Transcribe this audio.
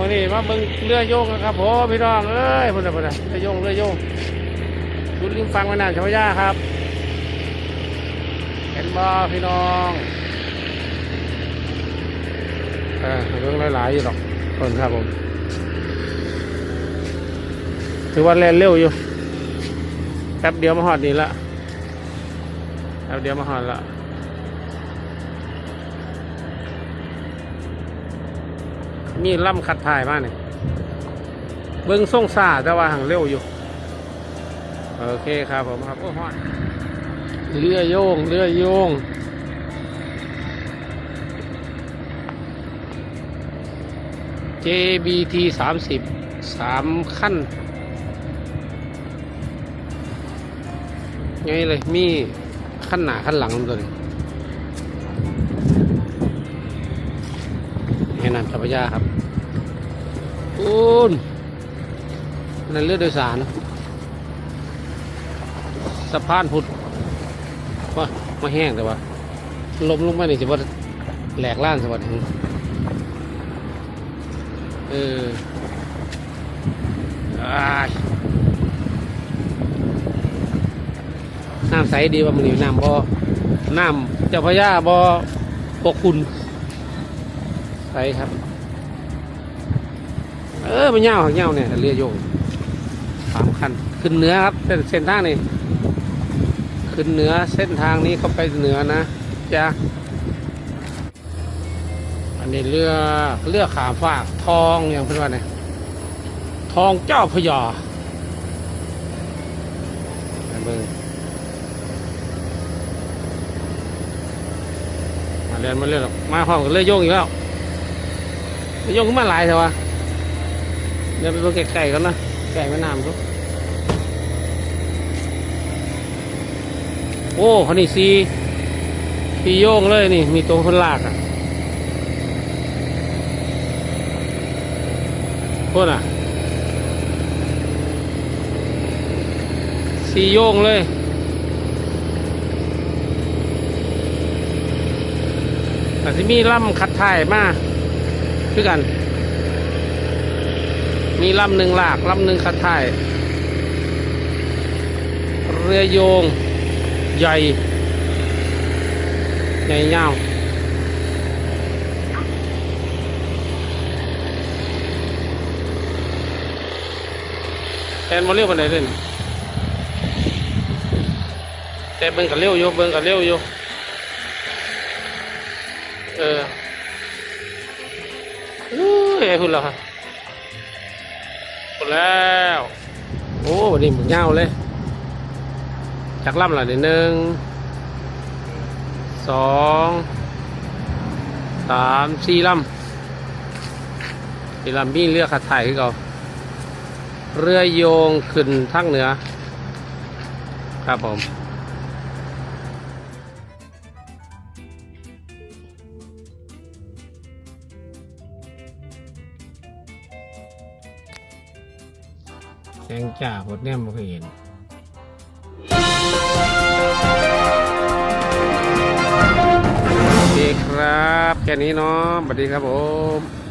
มาหนีมาเบิ่งเรือโยงนะครับผมพี่น้องเอ้ยพุ่นนะพุ่นนะเรือโยงเรือโยงดูริมฟังม่น้ำเจ้าพระยาครับ เห็นบ่พี่น้องเออเรื่องหลายๆอยู่หรอกคนครับผมถือว่าแล่นเร็วอยู่แป๊บเดียวมาหอดนี่ละแป๊บเดียวมาหอดละ มีล่ำคัดถ่ายมากเนี่ยเบิ้งส่งซาแต่ว่าห่างเร็วอยู่ โอเคครับผมครับโอ้ฮอดเรือโยงเรือโยง JBT สามสิบสามขั้นไงเลย มีขั้นหนาขั้นหลังตัวนี้ให้นำจักรยานครับ อูนนั่นเรือโดยสาร สะพานพุทธว่ามาแห้งแต่ว่าลมลงมานี่สิว่าแหลกล้านสวัสดีเออน้ำใสดีว่ามันนี่น้ำบ่อน้ำเจ้าพระยาบ่อปกคุณใสครับ ออมันเงาเงาเนี่ยเรือโยงสามคันขึ้นเหนือครับ เส้นเส้นทางนี่ขึ้นเหนือเส้นทางนี้เขาไปเหนือนะจ้ะอันนี้เรือเรือขามฟากทองอย่างเป็นว่าไงทองเจ้าพยาเบิ่งมาเรียนมาเรียนหรอกมาห้องกับเรือโยงอีกแล้วเรือโยงขึ้นมาหลายแต่ว่า เดี๋ยวไปเบิ่งไก่ๆกันนะไก่แม่น้ำครับโอ้คนนี้ซีซีโยงเลยนี่มีตัวคนลากอะโคตรอะซีโยงเลยแต่ที่มีล่ำคัดถ่ายมาคือกัน มีลำหนึ่งหลากลำหนึ่งคัดถ่าย เรือโยง ใหญ่ ใหญ่ยาวแทนมาเร็วกันไหนเล่นแต่เบิ่งกันเร็วอยู่เบิ่งกันเร็วอยู่เอออู้ยไอ้พุ่นล้วครับ ดแล้ว โอ้วันนี้หมึกเงาเลย จากล่ำละนิดหนึ่งสองสามสี่ลำสี่ลำมีเรือขัดถ่ายขึ้นเขาเรือโยงขึ้นทั้งเหนือ ครับผม แสงจ่าพดแนมไม่เคยเห็นสวัสดีครับ แค่นี้เนาะสวัสดีครับผม